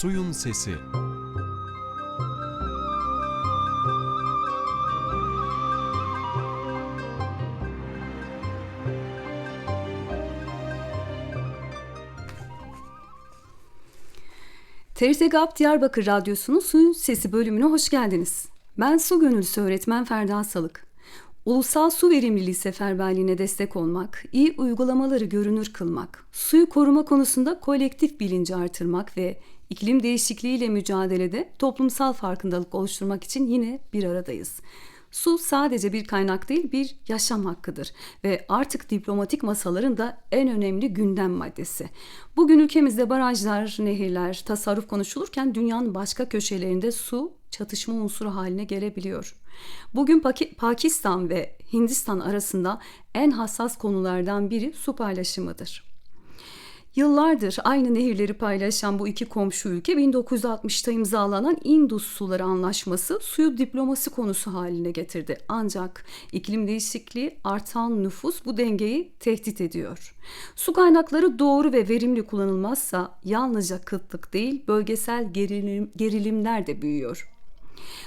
Suyun Sesi TRT Diyarbakır Radyosu'nun Suyun Sesi bölümüne hoş geldiniz. Ben su gönüllüsü öğretmen Ferda Salık. Ulusal su verimliliği seferberliğine destek olmak, iyi uygulamaları görünür kılmak, suyu koruma konusunda kolektif bilinci artırmak ve iklim değişikliğiyle mücadelede toplumsal farkındalık oluşturmak için yine bir aradayız. Su sadece bir kaynak değil bir yaşam hakkıdır ve artık diplomatik masaların da en önemli gündem maddesi. Bugün ülkemizde barajlar, nehirler, tasarruf konuşulurken dünyanın başka köşelerinde su çatışma unsuru haline gelebiliyor. Bugün Paki- Pakistan ve Hindistan arasında en hassas konulardan biri su paylaşımıdır. Yıllardır aynı nehirleri paylaşan bu iki komşu ülke 1960'ta imzalanan Indus Suları Anlaşması suyu diplomasi konusu haline getirdi. Ancak iklim değişikliği, artan nüfus bu dengeyi tehdit ediyor. Su kaynakları doğru ve verimli kullanılmazsa yalnızca kıtlık değil bölgesel gerilim, gerilimler de büyüyor.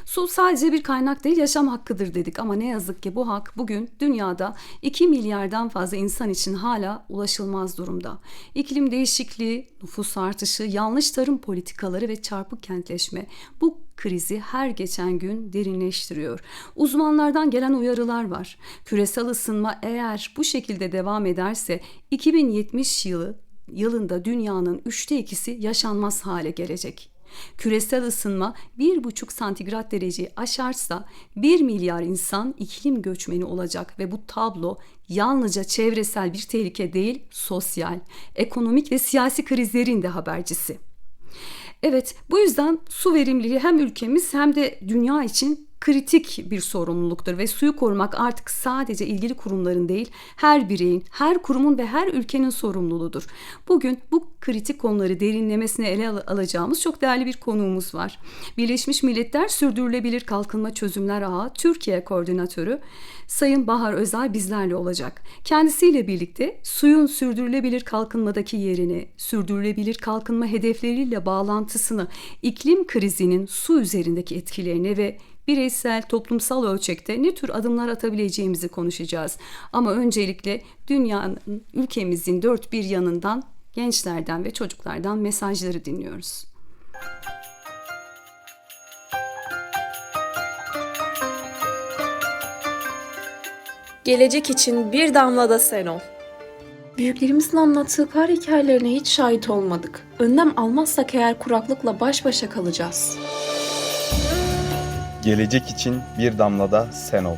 Su sadece bir kaynak değil yaşam hakkıdır dedik ama ne yazık ki bu hak bugün dünyada 2 milyardan fazla insan için hala ulaşılmaz durumda. İklim değişikliği, nüfus artışı, yanlış tarım politikaları ve çarpık kentleşme bu krizi her geçen gün derinleştiriyor. Uzmanlardan gelen uyarılar var. Küresel ısınma eğer bu şekilde devam ederse 2070 yılı yılında dünyanın üçte ikisi yaşanmaz hale gelecek. Küresel ısınma 1,5 santigrat dereceyi aşarsa 1 milyar insan iklim göçmeni olacak ve bu tablo yalnızca çevresel bir tehlike değil, sosyal, ekonomik ve siyasi krizlerin de habercisi. Evet, bu yüzden su verimliliği hem ülkemiz hem de dünya için kritik bir sorumluluktur ve suyu korumak artık sadece ilgili kurumların değil, her bireyin, her kurumun ve her ülkenin sorumluluğudur. Bugün bu kritik konuları derinlemesine ele al- alacağımız çok değerli bir konuğumuz var. Birleşmiş Milletler Sürdürülebilir Kalkınma Çözümler Ağı Türkiye Koordinatörü Sayın Bahar Özay bizlerle olacak. Kendisiyle birlikte suyun sürdürülebilir kalkınmadaki yerini, sürdürülebilir kalkınma hedefleriyle bağlantısını, iklim krizinin su üzerindeki etkilerini ve bireysel, toplumsal ölçekte ne tür adımlar atabileceğimizi konuşacağız. Ama öncelikle dünyanın, ülkemizin dört bir yanından gençlerden ve çocuklardan mesajları dinliyoruz. Gelecek için bir damla da sen ol. Büyüklerimizin anlattığı kar hikayelerine hiç şahit olmadık. Önlem almazsak eğer kuraklıkla baş başa kalacağız. Gelecek için bir damla da sen ol.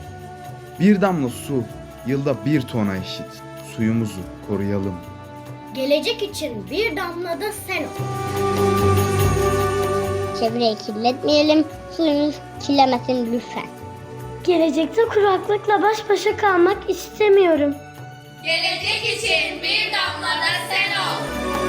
Bir damla su yılda bir tona eşit. Suyumuzu koruyalım. Gelecek için bir damla da sen ol. Çevreyi kirletmeyelim, suyumuz kirlemesin lütfen. Gelecekte kuraklıkla baş başa kalmak istemiyorum. Gelecek için bir damla da sen ol.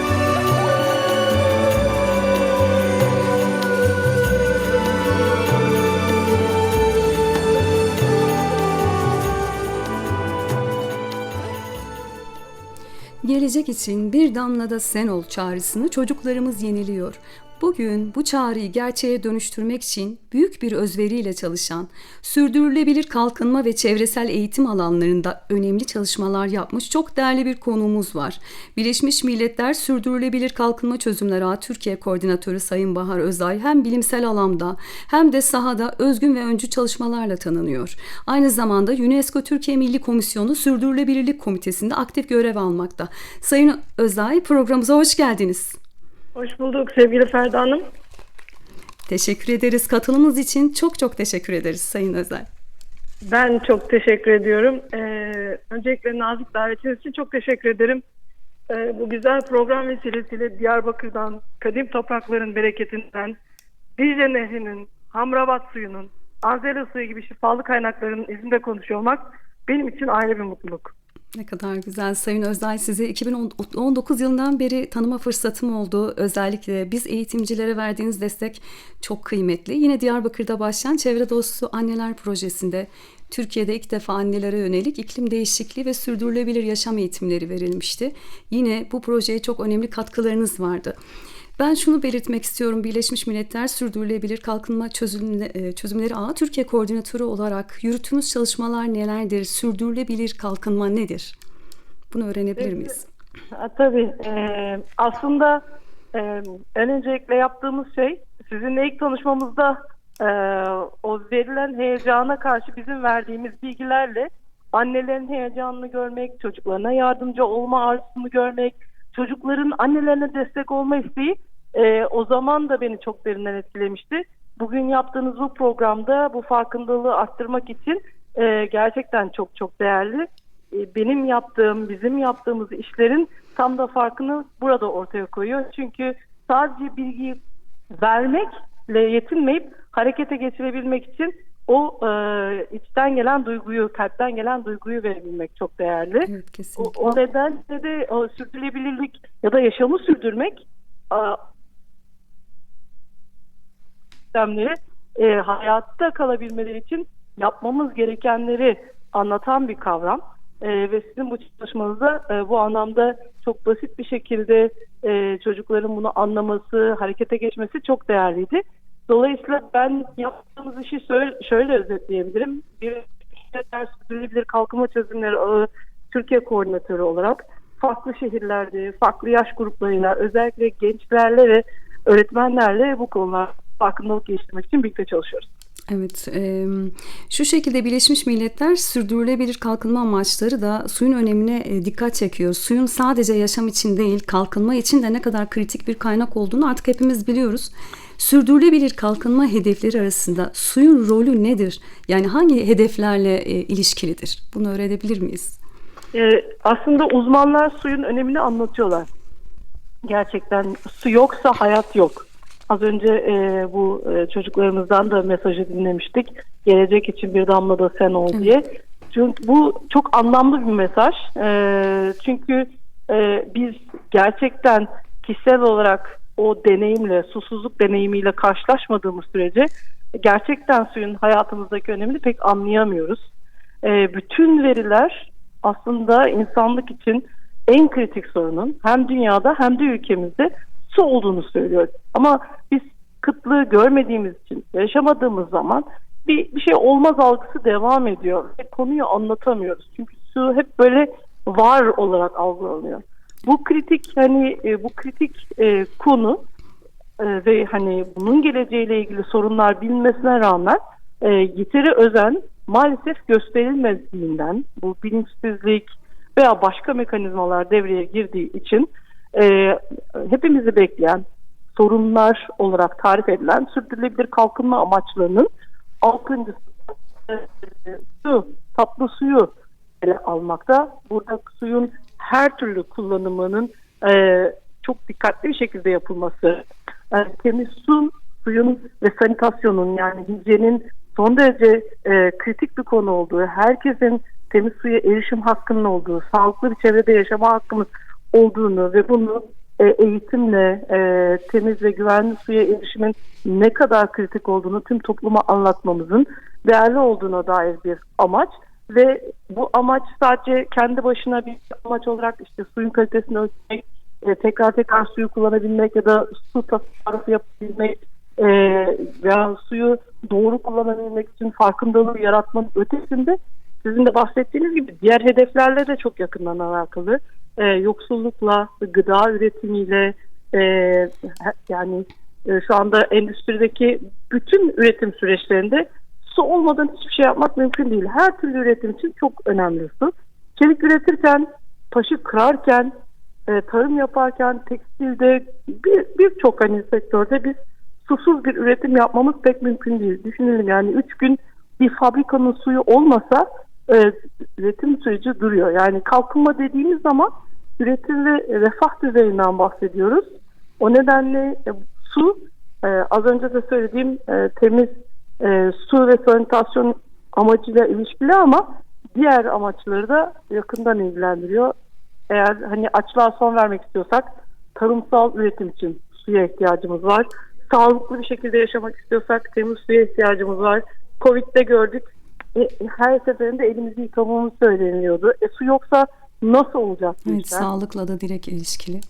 Gelecek için bir damla da sen ol çağrısını çocuklarımız yeniliyor. Bugün bu çağrıyı gerçeğe dönüştürmek için büyük bir özveriyle çalışan, sürdürülebilir kalkınma ve çevresel eğitim alanlarında önemli çalışmalar yapmış çok değerli bir konuğumuz var. Birleşmiş Milletler Sürdürülebilir Kalkınma Çözümleri Ağı Türkiye Koordinatörü Sayın Bahar Özay hem bilimsel alanda hem de sahada özgün ve öncü çalışmalarla tanınıyor. Aynı zamanda UNESCO Türkiye Milli Komisyonu Sürdürülebilirlik Komitesi'nde aktif görev almakta. Sayın Özay programımıza hoş geldiniz. Hoş bulduk sevgili Ferda Hanım. Teşekkür ederiz. Katılımınız için çok çok teşekkür ederiz Sayın Özel. Ben çok teşekkür ediyorum. Ee, öncelikle nazik davetiniz için çok teşekkür ederim. Ee, bu güzel program vesilesiyle Diyarbakır'dan, kadim toprakların bereketinden, Dicle Nehri'nin, Hamrabat suyunun, Azeri suyu gibi şifalı kaynakların izinde konuşuyor olmak benim için ayrı bir mutluluk. Ne kadar güzel Sayın Özay sizi 2019 yılından beri tanıma fırsatım oldu. Özellikle biz eğitimcilere verdiğiniz destek çok kıymetli. Yine Diyarbakır'da başlayan Çevre Dostu Anneler Projesi'nde Türkiye'de ilk defa annelere yönelik iklim değişikliği ve sürdürülebilir yaşam eğitimleri verilmişti. Yine bu projeye çok önemli katkılarınız vardı. Ben şunu belirtmek istiyorum. Birleşmiş Milletler Sürdürülebilir Kalkınma Çözümle- e, Çözümleri Ağı Türkiye Koordinatörü olarak yürüttüğünüz çalışmalar nelerdir? Sürdürülebilir kalkınma nedir? Bunu öğrenebilir miyiz? Ha, Tabii. Ee, aslında e, en öncelikle yaptığımız şey sizinle ilk tanışmamızda e, o verilen heyecana karşı bizim verdiğimiz bilgilerle annelerin heyecanını görmek, çocuklarına yardımcı olma arzusunu görmek, çocukların annelerine destek olma isteği e, o zaman da beni çok derinden etkilemişti. Bugün yaptığınız bu programda bu farkındalığı arttırmak için e, gerçekten çok çok değerli e, benim yaptığım, bizim yaptığımız işlerin tam da farkını burada ortaya koyuyor. Çünkü sadece bilgiyi vermekle yetinmeyip harekete geçirebilmek için o e, içten gelen duyguyu, kalpten gelen duyguyu verebilmek çok değerli. Evet O, kesinlikle. o nedenle de o sürdürülebilirlik ya da yaşamı sürdürmek a, sistemleri e, hayatta kalabilmeleri için yapmamız gerekenleri anlatan bir kavram. E, ve sizin bu çalışmanızda e, bu anlamda çok basit bir şekilde e, çocukların bunu anlaması, harekete geçmesi çok değerliydi. Dolayısıyla ben yaptığımız işi şöyle, şöyle özetleyebilirim. Bir Milletler Sürdürülebilir Kalkınma Çözümleri Ağı Türkiye Koordinatörü olarak farklı şehirlerde, farklı yaş gruplarıyla, özellikle gençlerle ve öğretmenlerle bu konular farkındalık geliştirmek için birlikte çalışıyoruz. Evet, e, şu şekilde Birleşmiş Milletler sürdürülebilir kalkınma amaçları da suyun önemine e, dikkat çekiyor. Suyun sadece yaşam için değil, kalkınma için de ne kadar kritik bir kaynak olduğunu artık hepimiz biliyoruz. Sürdürülebilir kalkınma hedefleri arasında suyun rolü nedir? Yani hangi hedeflerle e, ilişkilidir? Bunu öğrenebilir miyiz? Ee, aslında uzmanlar suyun önemini anlatıyorlar. Gerçekten su yoksa hayat yok. Az önce e, bu e, çocuklarımızdan da mesajı dinlemiştik. Gelecek için bir damla da sen ol diye. Çünkü bu çok anlamlı bir mesaj. E, çünkü e, biz gerçekten kişisel olarak o deneyimle, susuzluk deneyimiyle karşılaşmadığımız sürece gerçekten suyun hayatımızdaki önemini pek anlayamıyoruz. E, bütün veriler aslında insanlık için en kritik sorunun hem dünyada hem de ülkemizde su olduğunu söylüyor. Ama biz kıtlığı görmediğimiz için yaşamadığımız zaman bir, bir şey olmaz algısı devam ediyor. Ve konuyu anlatamıyoruz. Çünkü su hep böyle var olarak algılanıyor. Bu kritik hani bu kritik e, konu e, ve hani bunun geleceğiyle ilgili sorunlar bilinmesine rağmen e, yeteri özen maalesef gösterilmediğinden bu bilinçsizlik veya başka mekanizmalar devreye girdiği için e, hepimizi bekleyen sorunlar olarak tarif edilen sürdürülebilir kalkınma amaçlarının altıncısı e, su, tatlı suyu ele almakta. Burada suyun her türlü kullanımının e, çok dikkatli bir şekilde yapılması, e, temiz su, suyun ve sanitasyonun yani hijyenin son derece e, kritik bir konu olduğu, herkesin temiz suya erişim hakkının olduğu, sağlıklı bir çevrede yaşama hakkımız olduğunu ve bunu e, eğitimle e, temiz ve güvenli suya erişimin ne kadar kritik olduğunu tüm topluma anlatmamızın değerli olduğuna dair bir amaç ve bu amaç sadece kendi başına bir amaç olarak işte suyun kalitesini ölçmek, e, tekrar tekrar suyu kullanabilmek ya da su tasarrufu yapabilmek e, veya suyu doğru kullanabilmek için farkındalığı yaratmanın ötesinde sizin de bahsettiğiniz gibi diğer hedeflerle de çok yakından alakalı. E, yoksullukla, gıda üretimiyle e, yani e, şu anda endüstrideki bütün üretim süreçlerinde su olmadan hiçbir şey yapmak mümkün değil. Her türlü üretim için çok önemli su. Çelik üretirken, taşı kırarken, e, tarım yaparken, tekstilde bir birçok hani sektörde biz susuz bir üretim yapmamız pek mümkün değil. Düşünelim yani üç gün bir fabrikanın suyu olmasa e, üretim süreci duruyor. Yani kalkınma dediğimiz zaman üretim ve refah düzeyinden bahsediyoruz. O nedenle e, su e, az önce de söylediğim e, temiz su ve sanitasyon amacıyla ilişkili ama diğer amaçları da yakından ilgilendiriyor. Eğer hani açlığa son vermek istiyorsak tarımsal üretim için suya ihtiyacımız var. Sağlıklı bir şekilde yaşamak istiyorsak temiz suya ihtiyacımız var. Covid'de gördük. E, her seferinde elimizi yıkamamız söyleniyordu. E, su yoksa nasıl olacak Evet, işler? sağlıkla da direkt ilişkili.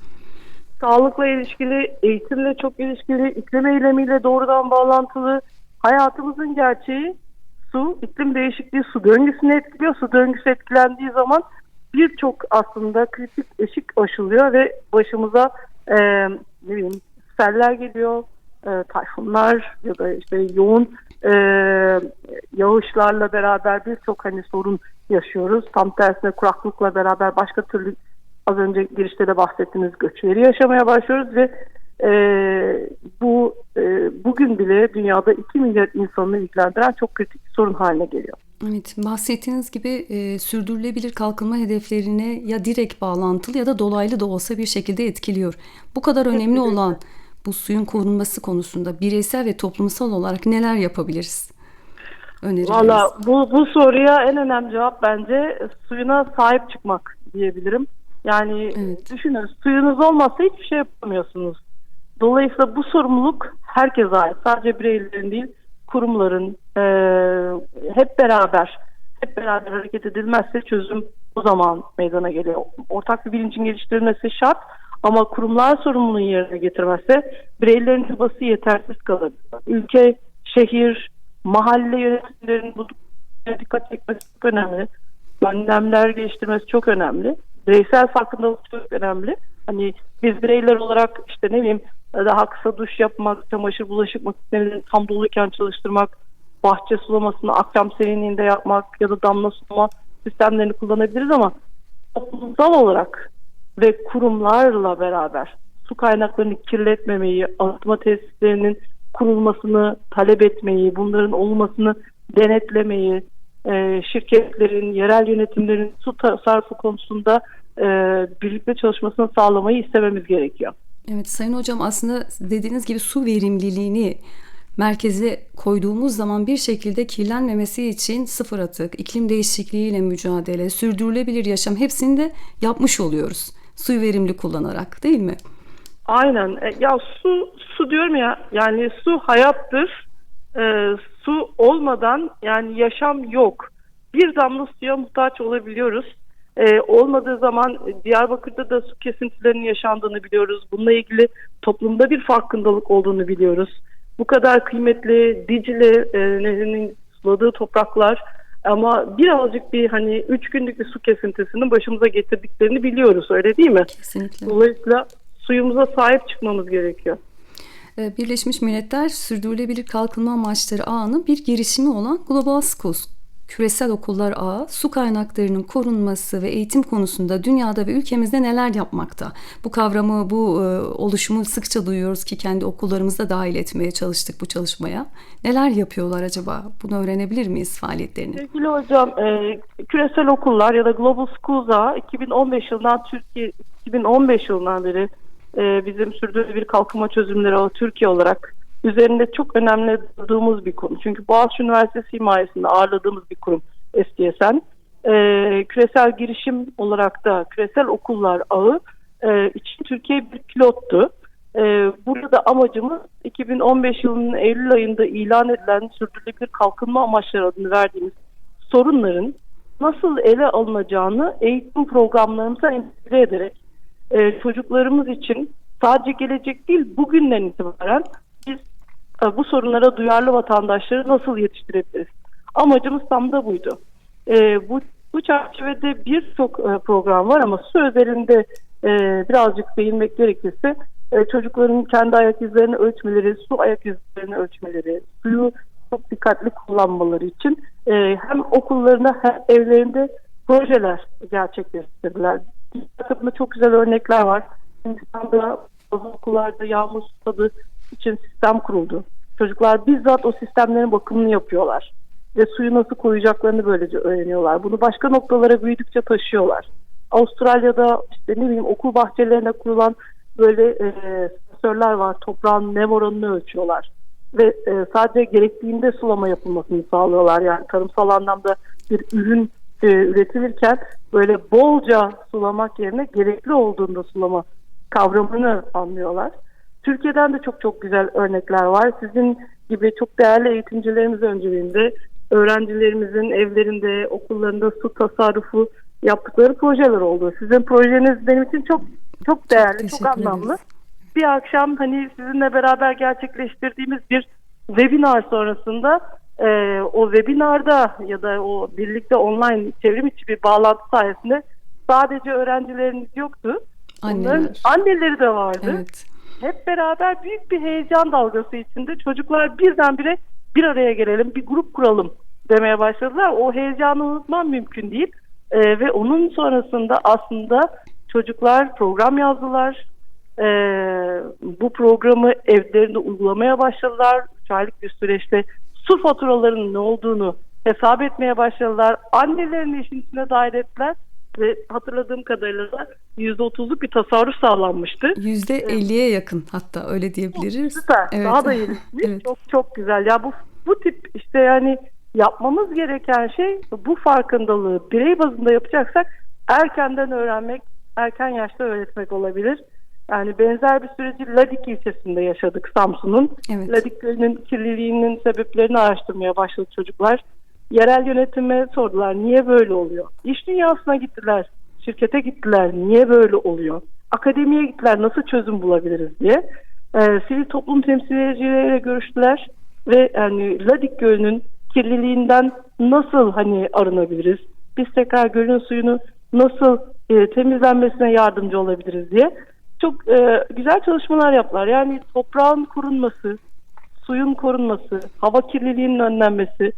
sağlıkla ilişkili, eğitimle çok ilişkili, iklim eylemiyle doğrudan bağlantılı. Hayatımızın gerçeği su, iklim değişikliği su döngüsünü etkiliyor. Su döngüsü etkilendiği zaman birçok aslında kritik eşik aşılıyor ve başımıza e, ne bileyim seller geliyor, e, tayfunlar ya da işte yoğun e, yağışlarla beraber birçok hani sorun yaşıyoruz. Tam tersine kuraklıkla beraber başka türlü az önce girişte de bahsettiğimiz göçleri yaşamaya başlıyoruz ve e, bu e, bugün bile dünyada 2 milyar insanı ilgilendiren çok kritik bir sorun haline geliyor. Evet, bahsettiğiniz gibi e, sürdürülebilir kalkınma hedeflerine ya direkt bağlantılı ya da dolaylı da olsa bir şekilde etkiliyor. Bu kadar önemli olan bu suyun korunması konusunda bireysel ve toplumsal olarak neler yapabiliriz? Önerileriniz. Valla bu, bu soruya en önemli cevap bence suyuna sahip çıkmak diyebilirim. Yani Evet. düşünün suyunuz olmazsa hiçbir şey yapamıyorsunuz. Dolayısıyla bu sorumluluk herkese ait. Sadece bireylerin değil kurumların eee, hep beraber hep beraber hareket edilmezse çözüm o zaman meydana geliyor. Ortak bir bilincin geliştirilmesi şart ama kurumlar sorumluluğunu yerine getirmezse bireylerin çabası yetersiz kalır. Ülke, şehir, mahalle yönetimlerinin bu dikkat çekmesi çok önemli. Önlemler geliştirmesi çok önemli. Bireysel farkındalık çok önemli. Hani biz bireyler olarak işte ne bileyim daha kısa duş yapmak, çamaşır bulaşık makinelerini tam doluyken çalıştırmak, bahçe sulamasını akşam serinliğinde yapmak ya da damla sulama sistemlerini kullanabiliriz ama toplumsal olarak ve kurumlarla beraber su kaynaklarını kirletmemeyi, arıtma tesislerinin kurulmasını talep etmeyi, bunların olmasını denetlemeyi, e, şirketlerin, yerel yönetimlerin su tasarrufu konusunda e, birlikte çalışmasını sağlamayı istememiz gerekiyor. Evet Sayın Hocam aslında dediğiniz gibi su verimliliğini merkeze koyduğumuz zaman bir şekilde kirlenmemesi için sıfır atık, iklim değişikliğiyle mücadele, sürdürülebilir yaşam hepsini de yapmış oluyoruz. Suyu verimli kullanarak değil mi? Aynen. E, Ya su su diyorum ya yani su hayattır. E, su olmadan yani yaşam yok. Bir damla suya muhtaç olabiliyoruz. E, olmadığı zaman Diyarbakır'da da su kesintilerinin yaşandığını biliyoruz. Bununla ilgili toplumda bir farkındalık olduğunu biliyoruz. Bu kadar kıymetli Dicle e, nehrinin suladığı topraklar ama birazcık bir hani üç günlük bir su kesintisinin başımıza getirdiklerini biliyoruz öyle değil mi? Kesinlikle. Dolayısıyla suyumuza sahip çıkmamız gerekiyor. Ee, Birleşmiş Milletler Sürdürülebilir Kalkınma Amaçları Ağı'nın bir girişimi olan Global Schools Küresel Okullar Ağı su kaynaklarının korunması ve eğitim konusunda dünyada ve ülkemizde neler yapmakta? Bu kavramı, bu e, oluşumu sıkça duyuyoruz ki kendi okullarımızda dahil etmeye çalıştık bu çalışmaya. Neler yapıyorlar acaba? Bunu öğrenebilir miyiz faaliyetlerini? Sevgili hocam, e, küresel okullar ya da Global Schools'a 2015 yılından Türkiye 2015 yılından beri e, bizim sürdürülebilir kalkınma çözümleri o Türkiye olarak üzerinde çok önemli durduğumuz bir konu. Çünkü Boğaziçi Üniversitesi himayesinde ağırladığımız bir kurum STSN. E, küresel girişim olarak da küresel okullar ağı e, için Türkiye bir pilottu. E, burada amacımız 2015 yılının Eylül ayında ilan edilen sürdürülebilir kalkınma amaçları adını verdiğimiz sorunların nasıl ele alınacağını eğitim programlarımıza entegre ederek e, çocuklarımız için sadece gelecek değil bugünden itibaren biz e, bu sorunlara duyarlı vatandaşları nasıl yetiştirebiliriz? Amacımız tam da buydu. E, bu, bu çerçevede birçok e, program var ama su özelinde e, birazcık değinmek gerekirse e, çocukların kendi ayak izlerini ölçmeleri, su ayak izlerini ölçmeleri, suyu çok dikkatli kullanmaları için e, hem okullarında hem evlerinde projeler gerçekleştirdiler. Dünya çok güzel örnekler var. Hindistan'da bazı okullarda yağmur susadı için sistem kuruldu. Çocuklar bizzat o sistemlerin bakımını yapıyorlar. Ve suyu nasıl koruyacaklarını böylece öğreniyorlar. Bunu başka noktalara büyüdükçe taşıyorlar. Avustralya'da işte ne bileyim okul bahçelerine kurulan böyle e, sensörler var. Toprağın nem oranını ölçüyorlar. Ve e, sadece gerektiğinde sulama yapılmasını sağlıyorlar. Yani tarımsal anlamda bir ürün e, üretilirken böyle bolca sulamak yerine gerekli olduğunda sulama kavramını anlıyorlar. Türkiye'den de çok çok güzel örnekler var. Sizin gibi çok değerli eğitimcilerimiz önceliğinde öğrencilerimizin evlerinde, okullarında su tasarrufu yaptıkları projeler oldu. Sizin projeniz benim için çok Çok değerli, çok, teşekkür anlamlı. ederiz. Bir akşam hani sizinle beraber gerçekleştirdiğimiz bir webinar sonrasında e, o webinarda ya da o birlikte online çevrim içi bir bağlantı sayesinde sadece öğrencileriniz yoktu. Onların Anneler. anneleri de vardı. Evet. Hep beraber büyük bir heyecan dalgası içinde çocuklar birdenbire bir araya gelelim, bir grup kuralım demeye başladılar. O heyecanı unutmam mümkün değil. Ee, ve onun sonrasında aslında çocuklar program yazdılar. Ee, bu programı evlerinde uygulamaya başladılar. Üç aylık bir süreçte su faturalarının ne olduğunu hesap etmeye başladılar. Annelerini işin içine dahil ettiler ve hatırladığım kadarıyla da %30'luk bir tasarruf sağlanmıştı. Yüzde elliye yakın hatta öyle diyebiliriz. Süper. Evet. Daha da iyi. Evet. Çok çok güzel. Ya bu bu tip işte yani yapmamız gereken şey bu farkındalığı birey bazında yapacaksak erkenden öğrenmek, erken yaşta öğretmek olabilir. Yani benzer bir süreci Ladik ilçesinde yaşadık Samsun'un. Evet. Ladik Gölü'nün kirliliğinin sebeplerini araştırmaya başladı çocuklar. Yerel yönetime sordular niye böyle oluyor? İş dünyasına gittiler, şirkete gittiler niye böyle oluyor? Akademiye gittiler nasıl çözüm bulabiliriz diye. Ee, sivil toplum temsilcileriyle görüştüler ve yani Ladik Gölü'nün kirliliğinden nasıl hani arınabiliriz? Biz tekrar gölün suyunu nasıl e, temizlenmesine yardımcı olabiliriz diye çok e, güzel çalışmalar yaptılar. Yani toprağın korunması, suyun korunması, hava kirliliğinin önlenmesi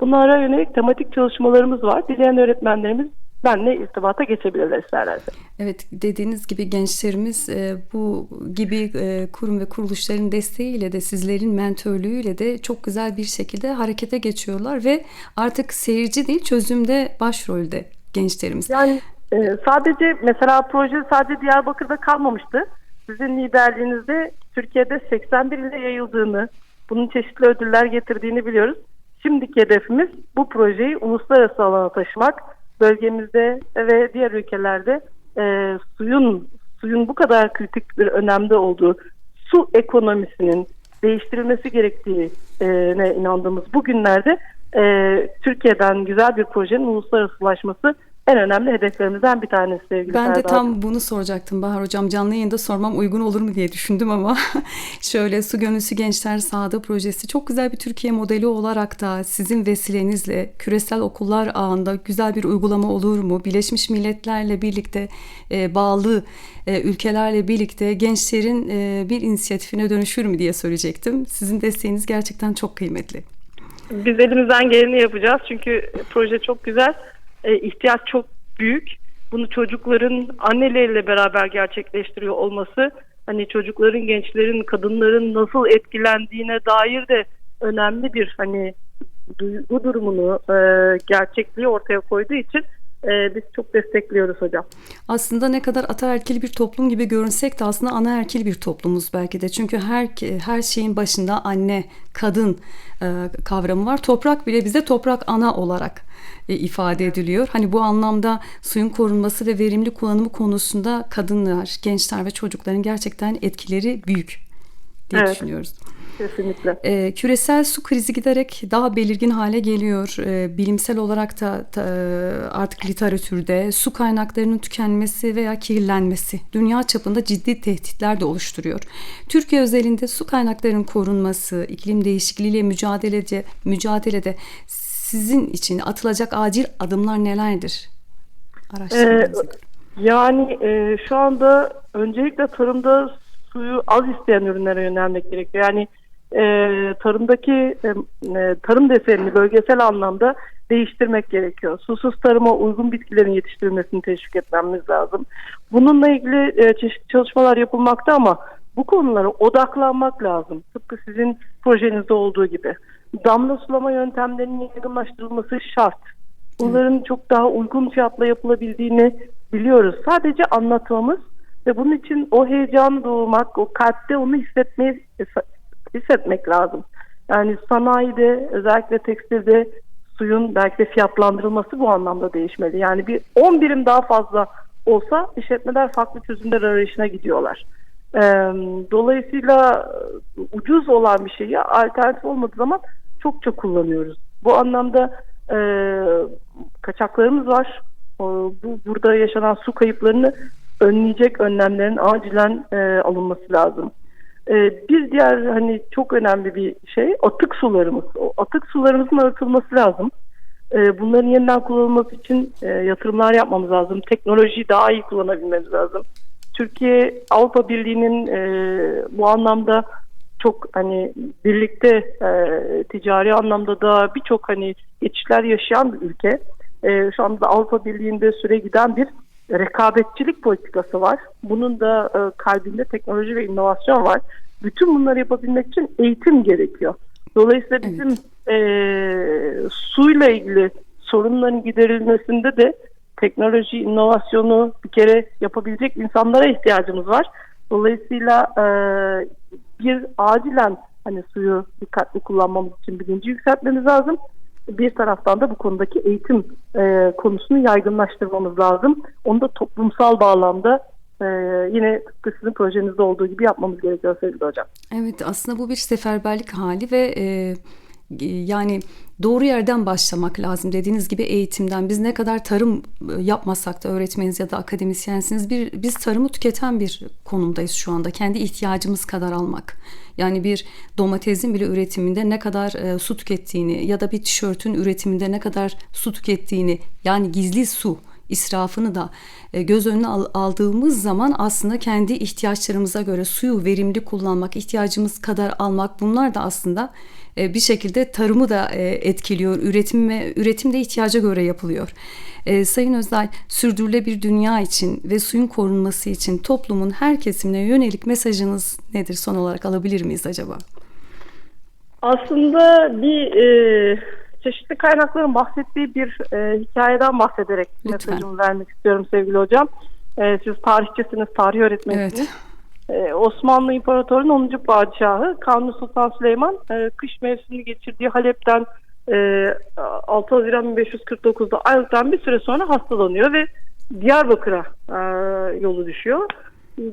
bunlara yönelik tematik çalışmalarımız var. Dileyen öğretmenlerimiz benimle irtibata geçebilirler isterlerse. Evet dediğiniz gibi gençlerimiz e, bu gibi e, kurum ve kuruluşların desteğiyle de sizlerin mentörlüğüyle de çok güzel bir şekilde harekete geçiyorlar ve artık seyirci değil çözümde başrolde gençlerimiz. Yani e, sadece mesela proje sadece Diyarbakır'da kalmamıştı. Sizin liderliğinizde Türkiye'de 81 ile yayıldığını, bunun çeşitli ödüller getirdiğini biliyoruz. Şimdiki hedefimiz bu projeyi uluslararası alana taşımak. Bölgemizde ve diğer ülkelerde e, suyun suyun bu kadar kritik bir önemde olduğu su ekonomisinin değiştirilmesi gerektiğine inandığımız bu günlerde e, Türkiye'den güzel bir projenin uluslararasılaşması en önemli hedeflerimizden bir tanesi sevgili Ben de Serdar. tam bunu soracaktım Bahar Hocam. Canlı yayında sormam uygun olur mu diye düşündüm ama şöyle Su Gönüllüsü Gençler Sahada projesi çok güzel bir Türkiye modeli olarak da sizin vesilenizle küresel okullar ağında güzel bir uygulama olur mu? Birleşmiş Milletler'le birlikte e, bağlı e, ülkelerle birlikte gençlerin e, bir inisiyatifine dönüşür mü diye söyleyecektim. Sizin desteğiniz gerçekten çok kıymetli. Biz elimizden geleni yapacağız çünkü proje çok güzel, e, ihtiyaç çok büyük. Bunu çocukların anneleriyle beraber gerçekleştiriyor olması, hani çocukların, gençlerin, kadınların nasıl etkilendiğine dair de önemli bir hani duygu durumunu, e, gerçekliği ortaya koyduğu için e, biz çok destekliyoruz hocam. Aslında ne kadar ataerkil bir toplum gibi görünsek de aslında anaerkil bir toplumuz belki de. Çünkü her her şeyin başında anne, kadın e, kavramı var. Toprak bile bize toprak ana olarak e, ifade ediliyor. Hani bu anlamda suyun korunması ve verimli kullanımı konusunda kadınlar, gençler ve çocukların gerçekten etkileri büyük diye Evet. düşünüyoruz. Kesinlikle. E, küresel su krizi giderek daha belirgin hale geliyor. E, bilimsel olarak da, da, e, artık literatürde su kaynaklarının tükenmesi veya kirlenmesi dünya çapında ciddi tehditler de oluşturuyor. Türkiye özelinde su kaynaklarının korunması, iklim değişikliğiyle mücadelede, mücadelede sizin için atılacak acil adımlar nelerdir? Araştırmanıza göre. Yani e, şu anda öncelikle tarımda suyu az isteyen ürünlere yönelmek gerekiyor. Yani e, tarımdaki e, e, tarım desenini bölgesel anlamda değiştirmek gerekiyor. Susuz tarıma uygun bitkilerin yetiştirilmesini teşvik etmemiz lazım. Bununla ilgili e, çeşitli çalışmalar yapılmakta ama bu konulara odaklanmak lazım. Tıpkı sizin projenizde olduğu gibi. Damla sulama yöntemlerinin yaygınlaştırılması şart. Bunların çok daha uygun fiyatla yapılabildiğini biliyoruz. Sadece anlatmamız ve bunun için o heyecanı doğurmak, o kalpte onu hissetmeyi hissetmek lazım. Yani sanayide özellikle tekstilde suyun belki de fiyatlandırılması bu anlamda değişmeli. Yani bir 10 birim daha fazla olsa işletmeler farklı çözümler arayışına gidiyorlar. Ee, dolayısıyla ucuz olan bir şeyi alternatif olmadığı zaman çokça kullanıyoruz. Bu anlamda e, kaçaklarımız var. O, bu burada yaşanan su kayıplarını önleyecek önlemlerin acilen e, alınması lazım. E, bir diğer hani çok önemli bir şey atık sularımız. O atık sularımızın arıtılması lazım. E, bunların yeniden kullanılması için e, yatırımlar yapmamız lazım. Teknolojiyi daha iyi kullanabilmemiz lazım. Türkiye Avrupa Birliği'nin e, bu anlamda çok hani birlikte e, ticari anlamda da birçok hani geçişler yaşayan bir ülke. Şu anda Avrupa Birliği'nde süre giden bir rekabetçilik politikası var. Bunun da e, kalbinde teknoloji ve inovasyon var. Bütün bunları yapabilmek için eğitim gerekiyor. Dolayısıyla Evet. bizim e, suyla ilgili sorunların giderilmesinde de teknoloji, inovasyonu bir kere yapabilecek insanlara ihtiyacımız var. Dolayısıyla e, bir acilen hani suyu dikkatli kullanmamız için bilinci yükseltmemiz lazım. Bir taraftan da bu konudaki eğitim e, konusunu yaygınlaştırmamız lazım. Onu da toplumsal bağlamda e, yine tıpkı sizin projenizde olduğu gibi yapmamız gerekiyor sevgili hocam. Evet aslında bu bir seferberlik hali ve e, yani doğru yerden başlamak lazım. Dediğiniz gibi eğitimden biz ne kadar tarım e, yapmasak da öğretmeniz ya da akademisyensiniz bir biz tarımı tüketen bir konumdayız şu anda. Kendi ihtiyacımız kadar almak. Yani bir domatesin bile üretiminde ne kadar e, su tükettiğini ya da bir tişörtün üretiminde ne kadar su tükettiğini yani gizli su israfını da e, göz önüne al- aldığımız zaman aslında kendi ihtiyaçlarımıza göre suyu verimli kullanmak, ihtiyacımız kadar almak bunlar da aslında bir şekilde tarımı da e, etkiliyor. Üretim ve üretim de ihtiyaca göre yapılıyor. E, Sayın Özay, sürdürülebilir dünya için ve suyun korunması için toplumun her kesimine yönelik mesajınız nedir? Son olarak alabilir miyiz acaba? Aslında bir e, çeşitli kaynakların bahsettiği bir e, hikayeden bahsederek Lütfen. mesajımı vermek istiyorum sevgili hocam. E, siz tarihçisiniz, tarih öğretmenisiniz. Evet. E, Osmanlı İmparatorluğu'nun 10. padişahı Kanuni Sultan Süleyman e, kış mevsimini geçirdiği Halep'ten e, 6 Haziran 1549'da ayrıldıktan bir süre sonra hastalanıyor ve Diyarbakır'a e, yolu düşüyor.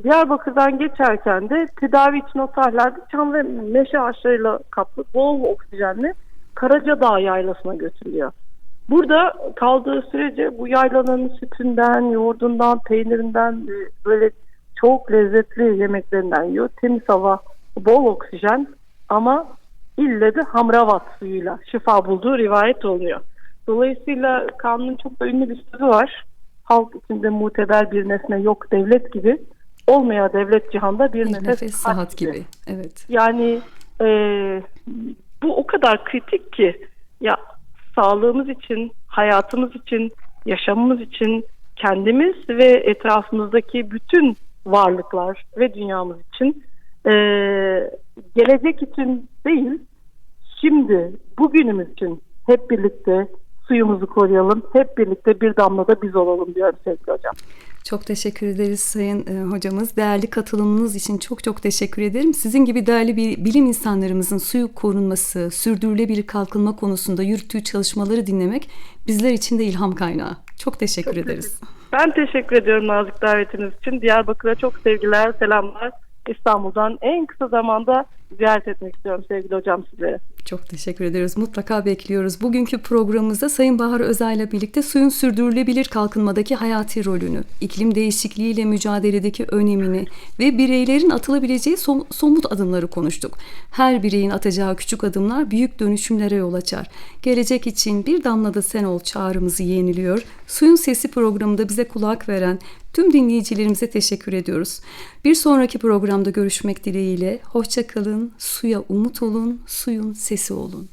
Diyarbakır'dan geçerken de tedavi için o tarihlerde çam ve meşe ağaçlarıyla kaplı bol oksijenli Karacadağ yaylasına götürülüyor. Burada kaldığı sürece bu yaylanın sütünden, yoğurdundan, peynirinden e, böyle çok lezzetli yemeklerinden yiyor. Temiz hava, bol oksijen ama ille de hamravat suyuyla şifa bulduğu rivayet oluyor. Dolayısıyla kanunun çok da ünlü bir sözü var. Halk içinde muteber bir nesne yok devlet gibi. Olmaya devlet cihanda bir, Bir nefes, nefes saat gibi. Evet. Yani e, bu o kadar kritik ki ya sağlığımız için, hayatımız için, yaşamımız için, kendimiz ve etrafımızdaki bütün varlıklar ve dünyamız için e, gelecek için değil, şimdi bugünümüz için hep birlikte suyumuzu koruyalım, hep birlikte bir damla da biz olalım diyorum sevgili hocam. Çok teşekkür ederiz Sayın e, Hocamız. Değerli katılımınız için çok çok teşekkür ederim. Sizin gibi değerli bir bilim insanlarımızın suyu korunması, sürdürülebilir kalkınma konusunda yürüttüğü çalışmaları dinlemek bizler için de ilham kaynağı. Çok teşekkür ederiz. Ben teşekkür ediyorum nazik davetiniz için. Diyarbakır'a çok sevgiler, selamlar. İstanbul'dan en kısa zamanda ziyaret etmek istiyorum sevgili hocam sizlere. Çok teşekkür ederiz. Mutlaka bekliyoruz. Bugünkü programımızda Sayın Bahar Özay'la birlikte suyun sürdürülebilir kalkınmadaki hayati rolünü, iklim değişikliğiyle mücadeledeki önemini ve bireylerin atılabileceği som- somut adımları konuştuk. Her bireyin atacağı küçük adımlar büyük dönüşümlere yol açar. Gelecek için bir damla da sen ol çağrımızı yeniliyor. Suyun Sesi programında bize kulak veren tüm dinleyicilerimize teşekkür ediyoruz. Bir sonraki programda görüşmek dileğiyle. Hoşçakalın, suya umut olun, suyun sesi olun.